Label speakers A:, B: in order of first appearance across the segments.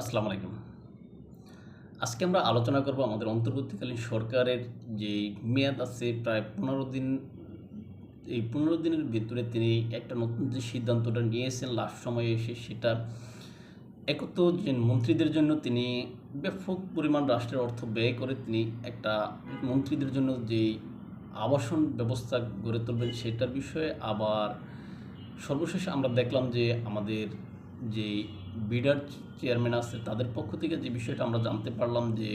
A: আসসালামু আলাইকুম। আজকে আমরা আলোচনা করব আমাদের অন্তর্বর্তীকালীন সরকারের যে মেয়াদ আছে, প্রায় পনেরো দিন, এই পনেরো দিনের ভিতরে তিনি একটা নতুন যে সিদ্ধান্তটা নিয়েছেন লাস্ট সময়ে এসে সেটা একত যে মন্ত্রীদের জন্য তিনি ব্যাপক পরিমাণ রাষ্ট্রের অর্থ ব্যয় করে তিনি একটা মন্ত্রীদের জন্য যে আবাসন ব্যবস্থা গড়ে তুলবেন সেটার বিষয়ে আবার সর্বশেষ আমরা দেখলাম যে আমাদের যে বিডার চেয়ারম্যান আছে, তাদের পক্ষ থেকে যে বিষয়টা আমরা জানতে পারলাম যে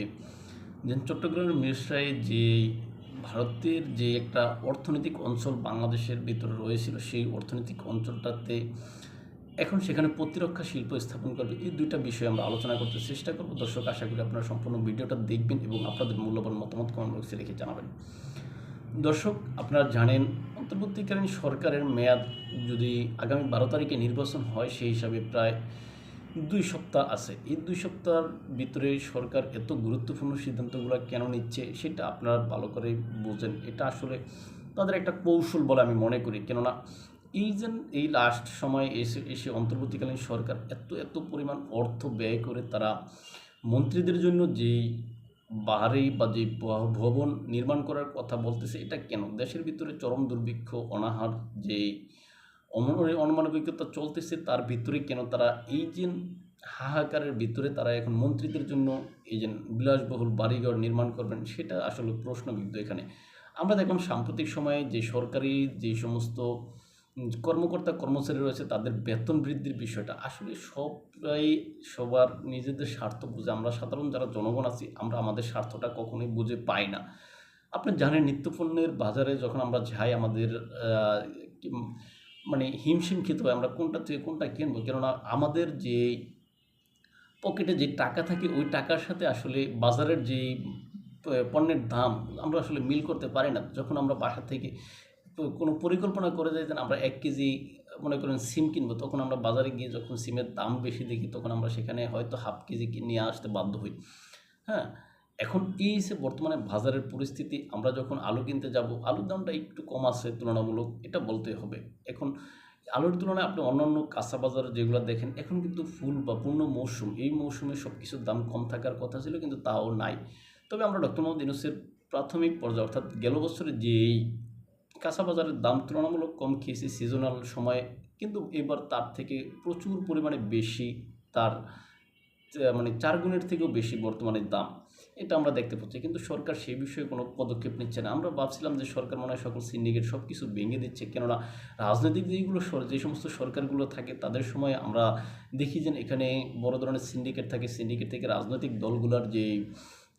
A: চট্টগ্রামের মিরসায় যে ভারতের যে একটা অর্থনৈতিক অঞ্চল বাংলাদেশের ভিতরে রয়েছিল, সেই অর্থনৈতিক অঞ্চলটাতে এখন সেখানে প্রতিরক্ষা শিল্প স্থাপন করবে, এই দুইটা বিষয়ে আমরা আলোচনা করতে চেষ্টা করব। দর্শক, আশা করি আপনারা সম্পূর্ণ ভিডিওটা দেখবেন এবং আপনাদের মূল্যবান মতামত কমেন্ট বক্সে লিখে জানাবেন। দর্শক, আপনারা জানেন, অন্তর্বর্তীকালীন সরকারের মেয়াদ যদি আগামী বারো তারিখে নির্বাচন হয়, সেই হিসাবে প্রায় দুই সপ্তাহ আছে। এই দুই সপ্তাহের ভিতরে সরকার এত গুরুত্বপূর্ণ সিদ্ধান্তগুলো কেন নিচ্ছে সেটা আপনারা ভালো করে বোঝেন। এটা আসলে তাদের একটা কৌশল বলে আমি মনে করি। কেননা এই যে এই লাস্ট সময় এসে এসে অন্তর্বর্তীকালীন সরকার এত এত পরিমাণ অর্থ ব্যয় করে তারা মন্ত্রীদের জন্য যেই বাহারি বা যে ভবন নির্মাণ করার কথা বলতেছে, এটা কেন? দেশের ভিতরে চরম দুর্ভিক্ষ, অনাহার যে অমন- অনমানবিকতা চলতেছে, তার ভিতরে কেন তারা এই যে হাহাকারের ভিতরে তারা এখন মন্ত্রীদের জন্য এই যে বিলাসবহুল বাড়িঘর নির্মাণ করবেন, সেটা আসলে প্রশ্নবিদ্ধ এখানে। আমরা দেখলাম সাম্প্রতিক সময়ে যে সরকারি যে সমস্ত কর্মকর্তা, কর্মচারী রয়েছে, তাদের বেতন বৃদ্ধির বিষয়টা, আসলে সবাই সবার নিজেদের স্বার্থ বুঝে, আমরা সাধারণ যারা জনগণ আছি, আমরা আমাদের স্বার্থটা কখনোই বুঝে পাই না। আপনি জানেন নিত্যপণ্যের বাজারে যখন আমরা যাই, আমাদের মানে হিমশিম খেতে হয়, আমরা কোনটা থেকে কোনটা কিনবো? কেননা আমাদের যে পকেটে যে টাকা থাকে, ওই টাকার সাথে আসলে বাজারের যে পণ্যের দাম, আমরা আসলে মিল করতে পারি না। যখন আমরা বাসা থেকে কোনো পরিকল্পনা করে যাই যে আমরা এক কেজি, মনে করেন সিম কিনবো, তখন আমরা বাজারে গিয়ে যখন সিমের দাম বেশি দেখি, তখন আমরা সেখানে হয়তো হাফ কেজি নিয়ে আসতে বাধ্য হই। হ্যাঁ? এখন এই যে বর্তমানে বাজারের পরিস্থিতি, আমরা যখন আলু কিনতে যাব, আলুর দামটা একটু কম আছে তুলনামূলক, এটা বলতে হবে। এখন আলুর তুলনায় আপনি অন্যান্য কাঁচা বাজার যেগুলো দেখেন, এখন কিন্তু ফুল বা পূর্ণ মৌসুম, এই মৌসুমে সব কিছুর দাম কম থাকার কথা ছিল, কিন্তু তাও নাই। তবে আমরা ডক্টর মোহাম্মদ ইউনুসের প্রাথমিক পর্যায়ে, অর্থাৎ গেল বছরে যেই কাঁচা বাজারের দাম তুলনামূলক কম খেয়েছি সিজনাল সময়ে, কিন্তু এবার তার থেকে প্রচুর পরিমাণে বেশি তার মানে চার গুণের থেকেও বেশি বর্তমানে দাম। এটা আমরা দেখতে পাচ্ছি। কিন্তু সরকার সেই বিষয়ে কোনো পদক্ষেপ নিচ্ছে না। আমরা ভাবছিলাম যে সরকার মনে হয় সকল সিন্ডিকেট সব কিছু ভেঙে দিচ্ছে। কেননা রাজনৈতিক সর- যে সমস্ত সরকারগুলো থাকে, তাদের সময় আমরা দেখি যে এখানে বড় ধরনের সিন্ডিকেট থাকে। সিন্ডিকেট থেকে রাজনৈতিক দলগুলোর যে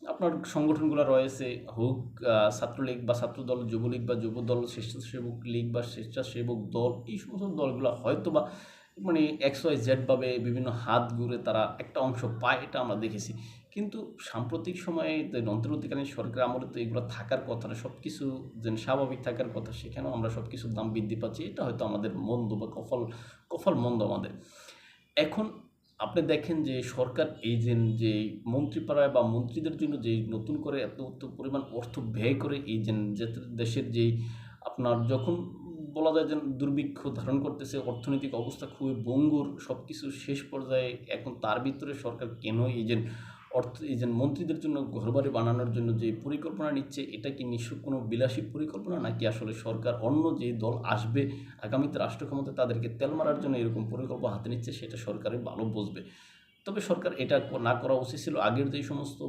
A: আপনার সংগঠনগুলো রয়েছে, হোক ছাত্রলীগ বা ছাত্রদল, যুবলীগ বা যুবদল, স্বেচ্ছাসেবক লীগ বা স্বেচ্ছাসেবক দল, এই সমস্ত দলগুলো হয়তো বা মানে এক্স ওয়াই জেডভাবে বিভিন্ন হাত ঘুরে তারা একটা অংশ পায়, এটা আমরা দেখেছি। কিন্তু সাম্প্রতিক সময়ে অন্তর্বর্তীকালীন সরকার আমলে তো এগুলো থাকার কথা না সব কিছু যেন স্বাভাবিক থাকার কথা, সেখানেও আমরা সব কিছুর দাম বৃদ্ধি পাচ্ছি। এটা হয়তো আমাদের মন্দ বা কফল কফল মন্দ আমাদের। এখন আপনি দেখেন যে সরকার এই যে যে মন্ত্রীপাড়ায় বা মন্ত্রীদের জন্য যে নতুন করে এত পরিমাণ অর্থ ব্যয় করে এই যে দেশের যেই আপনার যখন বলা যায় যে দুর্ভিক্ষ ধারণ করতেছে, অর্থনৈতিক অবস্থা খুবই বঙ্গুর সব কিছু শেষ পর্যায়ে এখন তার ভিতরে সরকার কেন এই যে অর্থ, এই যে মন্ত্রীদের জন্য ঘরবাড়ি বানানোর জন্য যে পরিকল্পনা নিচ্ছে, এটা কি নিশ্চয় কোনো বিলাসী পরিকল্পনা নাকি আসলে সরকার অন্য যে দল আসবে আগামীতে রাষ্ট্র ক্ষমতায় তাদেরকে তেল মারার জন্য এরকম পরিকল্পনা হাতে নিচ্ছে, সেটা সরকারের ভালো বুঝবে। তবে সরকার এটা না করা উচিত ছিল। আগের যে সমস্ত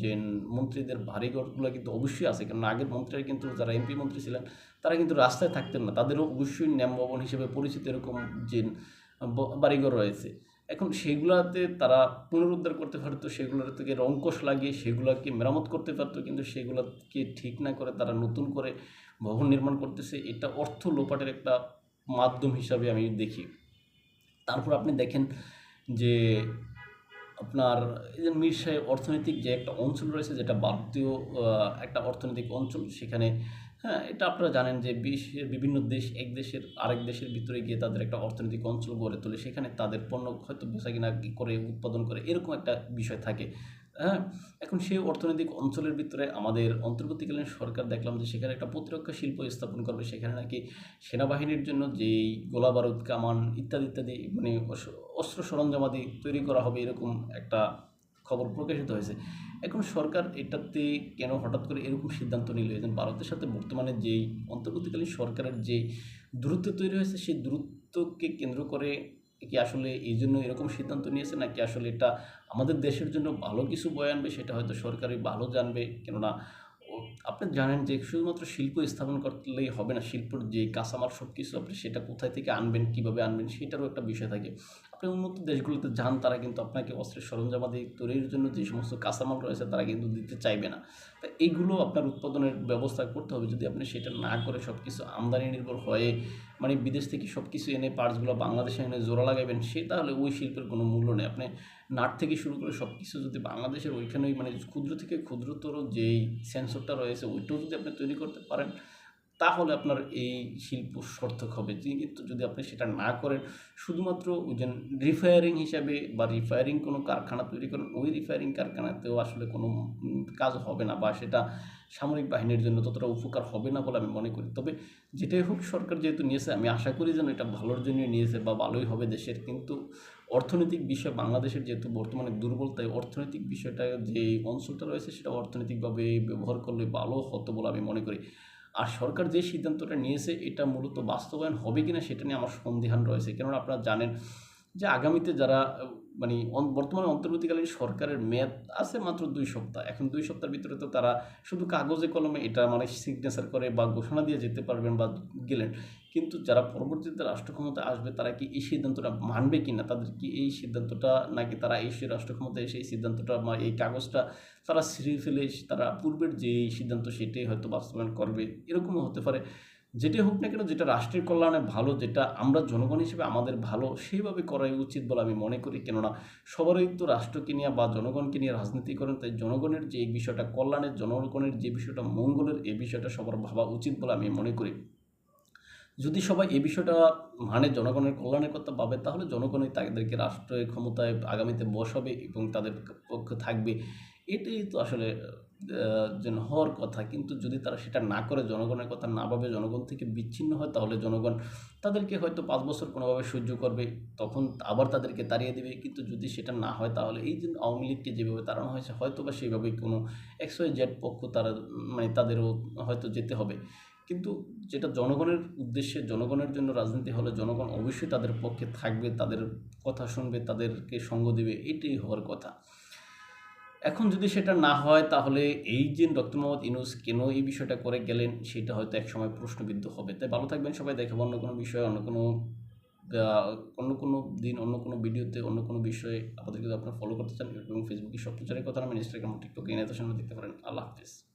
A: যে মন্ত্রীদের ভারীঘরগুলো কিন্তু অবশ্যই আছে। কারণ আগের মন্ত্রীরা কিন্তু যারা এমপি মন্ত্রী ছিলেন, তারা কিন্তু রাস্তায় থাকতেন না। তাদেরও অবশ্যই ন্যাম ভবন হিসেবে পরিচিত এরকম যে বাড়িঘর রয়েছে। এখন সেগুলাতে তারা পুনরুদ্ধার করতে পারতো, সেগুলোর থেকে রঙ্কশ লাগিয়ে সেগুলোকে মেরামত করতে পারতো, কিন্তু সেগুলোকে ঠিক না করে তারা নতুন করে ভবন নির্মাণ করতেছে। এটা অর্থ লোপাটের একটা মাধ্যম হিসাবে আমি দেখি। তারপর আপনি দেখেন যে আপনার মিরসায় অর্থনৈতিক যে একটা অঞ্চল রয়েছে, যেটা ভারতীয় একটা অর্থনৈতিক অঞ্চল, সেখানে হ্যাঁ এটা আপনারা জানেন যে বিশ্বের বিভিন্ন দেশ, এক দেশের আরেক দেশের ভিতরে গিয়ে তাদের একটা অর্থনৈতিক অঞ্চল গড়ে তোলে। সেখানে তাদের পণ্য হয়তো বেচা কিনা করে, উৎপাদন করে, এরকম একটা বিষয় থাকে। হ্যাঁ এখন সেই অর্থনৈতিক অঞ্চলের ভিতরে আমাদের অন্তর্বর্তীকালীন সরকার দেখলাম যে সেখানে একটা প্রতিরক্ষা শিল্প স্থাপন করবে, সেখানে নাকি সেনাবাহিনীর জন্য যেই গোলা বারুদ, কামান ইত্যাদি ইত্যাদি মানে অস- অস্ত্র সরঞ্জামাদি তৈরি করা হবে এরকম একটা খবর প্রকাশিত হয়েছে। এখন সরকার এটাতে কেন হঠাৎ করে এরকম সিদ্ধান্ত নিল? এই ভারতের সাথে বর্তমানে যেই অন্তর্বর্তীকালীন সরকারের যে দূরত্ব তৈরি হয়েছে, সেই দূরত্বকে কেন্দ্র করে কি আসলে এই জন্য এরকম সিদ্ধান্ত নিয়েছে, নাকি আসলে এটা আমাদের দেশের জন্য ভালো কিছু বয়ে আনবে, সেটা হয়তো সরকারই ভালো জানবে। কেননা আপনি জানেন যে শুধুমাত্র শিল্প স্থাপন করলেই হবে না, শিল্পর যে কাঁচামাল সব কিছু আপনি সেটা কোথায় থেকে আনবেন, কীভাবে আনবেন, সেটারও একটা বিষয় থাকে। আপনি উন্নত দেশগুলোতে যান, তারা কিন্তু আপনাকে অস্ত্রের সরঞ্জামাদি তৈরির জন্য যে সমস্ত কাঁচামাল রয়েছে, তারা কিন্তু দিতে চাইবে না। তা এইগুলো আপনার উৎপাদনের ব্যবস্থা করতে হবে। যদি আপনি সেটা না করে সব কিছু আমদানি নির্ভর হয়ে মানে বিদেশ থেকে সব কিছু এনে পার্টসগুলো বাংলাদেশে এনে জোড়া লাগাবেন, সে তাহলে ওই শিল্পের কোনো মূল্য নেই। আপনি নাট থেকে শুরু করে সব কিছু যদি বাংলাদেশের ওইখানেই মানে ক্ষুদ্র থেকে ক্ষুদ্রতর যেই সেন্সরটা রয়েছে, ওইটাও যদি আপনি তৈরি করতে পারেন, তাহলে আপনার এই শিল্প সার্থক হবে। কিন্তু যদি আপনি সেটা না করেন, শুধুমাত্র ওই যে রিফায়ারিং হিসাবে বা রিফায়ারিং কোনো কারখানা তৈরি করেন, ওই রিফায়ারিং কারখানাতেও আসলে কোনো কাজ হবে না বা সেটা সামরিক বাহিনীর জন্য ততটা উপকার হবে না বলে আমি মনে করি। তবে যেটাই হোক সরকার যেহেতু নিয়েছে, আমি আশা করি যেন এটা ভালোর জন্যই নিয়েছে বা ভালোই হবে দেশের। কিন্তু অর্থনৈতিক বিষয় বাংলাদেশের যেহেতু বর্তমানে দুর্বল, তাই অর্থনৈতিক বিষয়টা যে অঞ্চলটা রয়েছে সেটা অর্থনৈতিকভাবে ব্যবহার করলে ভালো হতো বলে আমি মনে করি। আর সরকার যে সিদ্ধান্তটা নিয়েছে এটা মূলত বাস্তবায়ন হবে কিনা সেটা নিয়ে আমার সন্দেহান রয়েছে। কেননা আপনারা জানেন যে আগামীতে যারা মানে বর্তমানে অন্তর্বর্তীকালীন সরকারের মেয়াদ আছে মাত্র দুই সপ্তাহ। এখন দুই সপ্তাহের ভিতরে তো তারা শুধু কাগজে কলমে এটা মানে সিগনেচার করে বা ঘোষণা দিয়ে যেতে পারবেন বা গেলেন। কিন্তু যারা পরবর্তীতে রাষ্ট্র ক্ষমতা আসবে, তারা কি এই সিদ্ধান্তটা মানবে কি না তাদের কি এই সিদ্ধান্তটা নাকি তারা এসে রাষ্ট্র ক্ষমতা এসে এই সিদ্ধান্তটা বা এই কাগজটা তারা ছিঁড়ে ফেলে, তারা পূর্বের যে সিদ্ধান্ত সেটাই হয়তো বাস্তবায়ন করবে? এরকমও হতে পারে। যেটাই হোক না কেন, যেটা রাষ্ট্রের কল্যাণে ভালো, যেটা আমরা জনগণ হিসেবে আমাদের ভালো, সেইভাবে করাই উচিত বলে আমি মনে করি। কেননা, সবারই তো রাষ্ট্রকে নিয়ে বা জনগণকে নিয়ে রাজনীতি করেন, তাই জনগণের যে এই বিষয়টা, কল্যাণের, জনগণের যে বিষয়টা, মঙ্গলের এই বিষয়টা সবার ভাবা উচিত বলে আমি মনে করি। যদি সবাই এই বিষয়টা মানে জনগণের কল্যাণের কথা ভাবে, তাহলে জনগণই তাদেরকে রাষ্ট্রের ক্ষমতায় আগামীতে বসাবে এবং তাদের পক্ষে থাকবে। এটাই তো আসলে যেন হওয়ার কথা। কিন্তু যদি তারা সেটা না করে, জনগণের কথা না ভাবে, জনগণ থেকে বিচ্ছিন্ন হয়, তাহলে জনগণ তাদেরকে হয়তো পাঁচ বছর কোনোভাবে সহ্য করবে, তখন আবার তাদেরকে তাড়িয়ে দেবে। কিন্তু যদি সেটা না হয়, তাহলে এই যে আওয়ামী লীগকে যেভাবে তাড়ানো হয়েছে হয়তো বা সেইভাবে কোনো এক্স ওয়াই জেড পক্ষ তারা মানে তাদেরও হয়তো যেতে হবে। কিন্তু যেটা জনগণের উদ্দেশ্যে, জনগণের জন্য রাজনীতি হলে জনগণ অবশ্যই তাদের পক্ষে থাকবে, তাদের কথা শুনবে, তাদেরকে সঙ্গ দেবে, এটাই হওয়ার কথা। এখন যদি সেটা না হয়, তাহলে এই যে ডক্টর মোহাম্মদ ইনুস কেন এই বিষয়টা করে গেলেন, সেটা হয়তো একসময় প্রশ্নবিদ্ধ হবে। তাই ভালো থাকবেন সবাই দেখাবো অন্য কোনো বিষয়ে, অন্য কোনো অন্য কোনো দিন, অন্য কোনো ভিডিওতে, অন্য কোনো বিষয়ে। আপনাদের যদি আপনারা ফলো করতে চান এবং ফেসবুকে সব প্রচারের কথা আমি ইনস্টাগ্রাম টিকটকে এনে দেখতে পারেন। আল্লাহ হাফিজ।